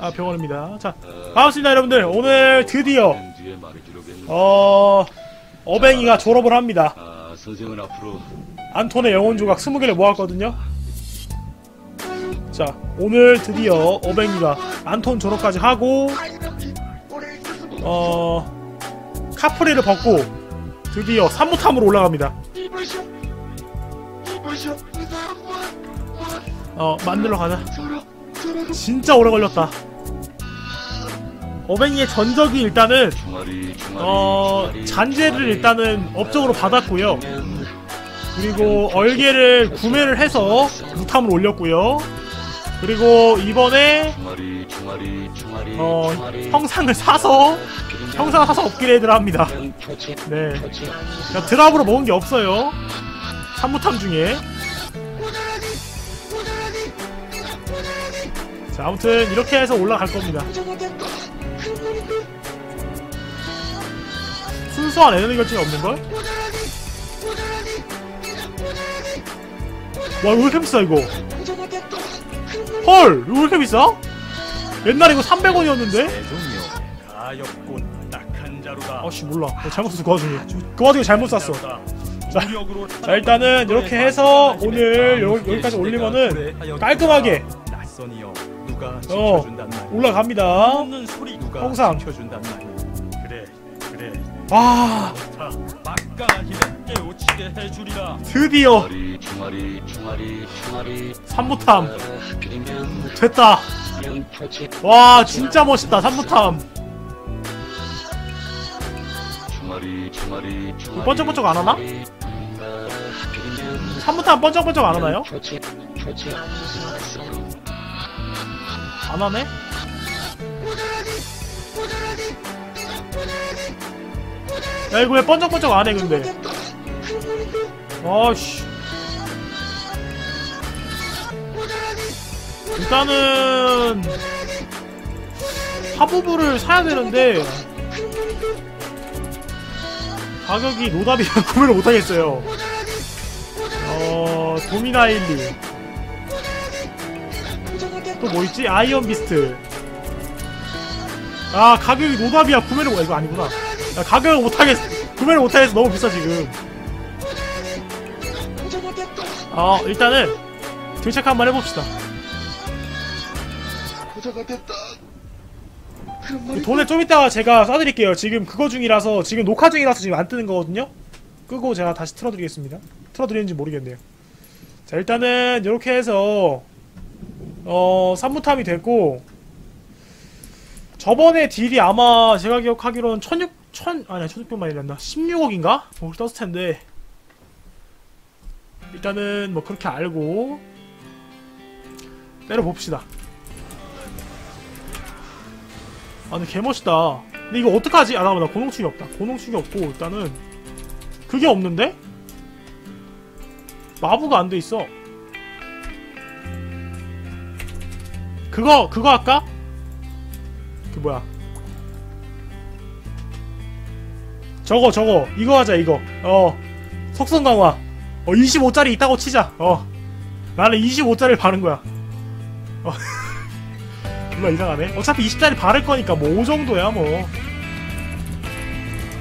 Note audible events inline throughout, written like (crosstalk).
아 병원입니다. 자 반갑습니다 여러분들. 오늘 드디어. 어 어뱅이가 졸업을 합니다. 안톤의 영혼 조각 20개를 모았거든요. 자 오늘 드디어 어뱅이가 안톤 졸업까지 하고 어 카프리를 벗고 드디어 산무탐으로 올라갑니다. 어 만들러 가자. 진짜 오래 걸렸다. 어뱅이의 전적이 일단은 어 잔재를 일단은 업적으로 받았고요. 그리고 얼개를 구매를 해서 무탐을 올렸고요. 그리고 이번에 어 형상을 사서 형상 사서 업그레이드를 합니다. 네. 그러니까 드랍으로 먹은 게 없어요. 산무탐 중에. 자 아무튼 이렇게 해서 올라갈 겁니다. 순수한 에너지 결정이 없는걸? 와 이거 왜 이렇게 비싸 이거? 헐 이거 왜 이렇게 비싸? 옛날에 이거 300원이었는데? 대종이요 가엾군 딱한 자루다. 아씨 몰라. 나 잘못 썼어 그 와중에. 그 와중에 잘못 쐈어. 자, 자 일단은 이렇게 해서 오늘 여, 여기까지 올리면은 깔끔하게. 낯선이여 누가 어 올라갑니다. 형상. 와 해주리라 드디어 그리면 됐다 와 진짜 멋있다 총알이 번쩍번쩍 안 하나? 그리면 산무탐 번쩍번쩍 안 하나요? 표치 표치 안 하네? 야 이거 왜 번쩍번쩍 안해 근데 아씨 일단은 하부부를 사야 되는데 가격이 노답이 (laughs) 구매를 못하겠어요 어 도미나일리 또 뭐 있지? 아이언 비스트. 아 가격이 노답이야 구매를 못. 이거 아니구나. 야, 가격을 못하겠어. 구매를 못하겠어. 너무 비싸 지금. 어 일단은 들착 한번 해봅시다. 그 돈을 좀 이따가 제가 쏴드릴게요. 지금 그거 중이라서 지금 녹화 중이라서 지금 안 뜨는 거거든요. 끄고 제가 다시 틀어드리겠습니다. 틀어드리는지 모르겠네요. 자 일단은 이렇게 해서 어 산무탐이 됐고 저번에 딜이 아마 제가 기억하기로는 1600, 1000 아니야 1600만이 란다 16억인가? 뭐 떴을 텐데 일단은 뭐 그렇게 알고 때려봅시다. 아 근데 개멋있다 근데 이거 어떡하지? 아 잠깐만 나 고농축이 없다 고농축이 없고 일단은 그게 없는데? 마부가 안 돼 있어 그거 그거 할까? 그 뭐야 저거 저거. 이거 하자 이거. 어. 속성 강화. 어 25짜리 있다고 치자. 어. 나는 25짜리를 바른 거야. 어. (laughs) 몰라 이상하네. 어차피 20짜리 바를 거니까 뭐 5 정도야 뭐.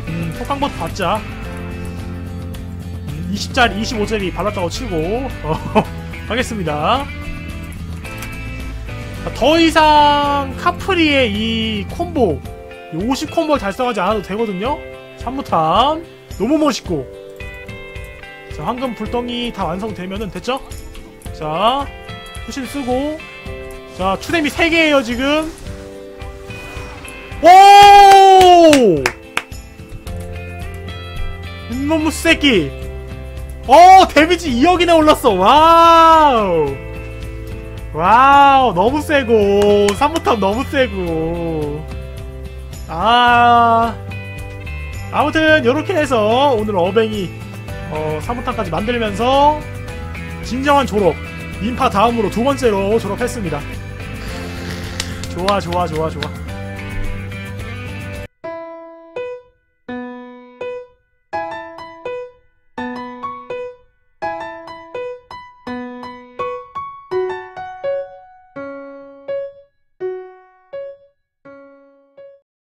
음, 속강버트 받자. 음, 20짜리 25짜리 발랐다고 치고. 어, (laughs) 하겠습니다. 자, 더 이상 카프리의 이 콤보 이50 콤보를 달성하지 않아도 되거든요 산무탐 너무 멋있고 자 황금 불덩이 다 완성되면은 됐죠? 자 후신 쓰고 자, 추뎀이 3개에요, 지금. 오! 이놈의 새끼. 어, 데미지 2억이나 올랐어. 와우. 와우, 너무 세고. 3부탑 너무 세고. 아. 아무튼, 요렇게 해서 오늘 어뱅이, 어, 3부탑까지 만들면서 진정한 졸업. 인파 다음으로 두 번째로 졸업했습니다. 좋아 좋아 좋아 좋아